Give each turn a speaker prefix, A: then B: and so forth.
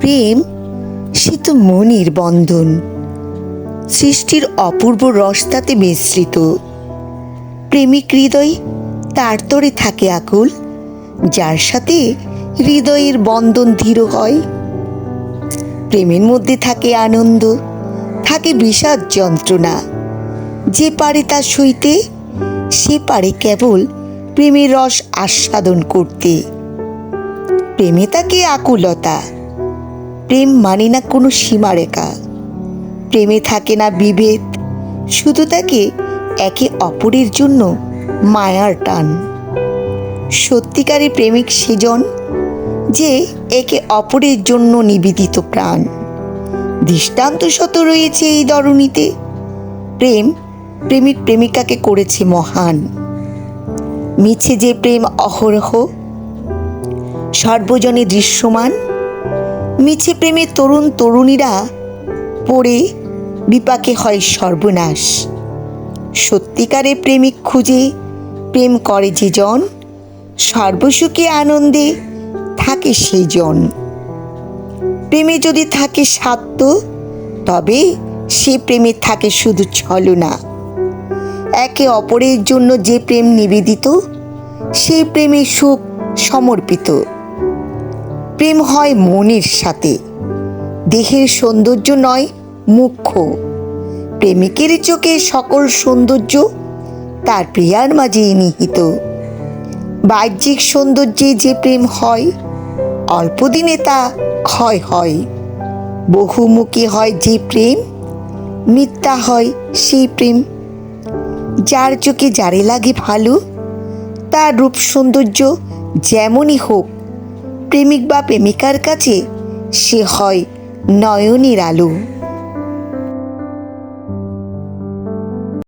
A: প্রেম, সে তো মনের বন্ধন। সৃষ্টির অপূর্ব রস তাতে মিশ্রিত। প্রেমিক হৃদয় তার তরে থাকে আকুল, যার সাথে হৃদয়ের বন্ধন দৃঢ় হয়। প্রেমের মধ্যে থাকে আনন্দ, থাকে বিষাদ যন্ত্রণা। যে পারে তা সইতে, সে পারে কেবল প্রেমের রস আস্বাদন করতে। প্রেমে তাকে আকুলতা। প্রেম মানে না কোনো সীমারেখা প্রেমে থাকে না বিভেদ, শুধু তাকে একে অপরের জন্য মায়ার টান। সত্যিকারের প্রেমিক সেজন যে একে অপরের জন্য নিবেদিত প্রাণ। দৃষ্টান্ত শত রয়েছে এই দরণীতে। প্রেম প্রেমিক প্রেমিকাকে করেছে মহান। মিছে যে প্রেম অহরহ, সর্বজনে দৃশ্যমান মিছে প্রেমে তরুণ তরুণীরা পড়ে বিপাকে হয় সর্বনাশ। সত্যিকারে প্রেমিক খুঁজে প্রেম করে যে জন সর্বসুখে আনন্দে থাকে সেই জন প্রেমে যদি থাকে স্বার্থ, তবে সে প্রেমে থাকে শুধু ছলনা। একে অপরের জন্য যে প্রেম নিবেদিত, সেই প্রেমে সুখ সমর্পিত। প্রেম হয় মনের সাথে। দেহের সৌন্দর্য নয়, মুখ্য। প্রেমিকের চোখে সকল সৌন্দর্য তার প্রিয়ার মাঝেই নিহিত। বাহ্যিক সৌন্দর্যে যে প্রেম হয়, অল্প দিনে তা ক্ষয় হয়। বহুমুখী হয় যে প্রেম, মিথ্যা হয় সেই প্রেম। যার চোখে যারে লাগে ভালো, তার রূপ সৌন্দর্য যেমনই হোক প্রেমিক বা প্রেমিকার কাছে সে হয় নয়নের আলো।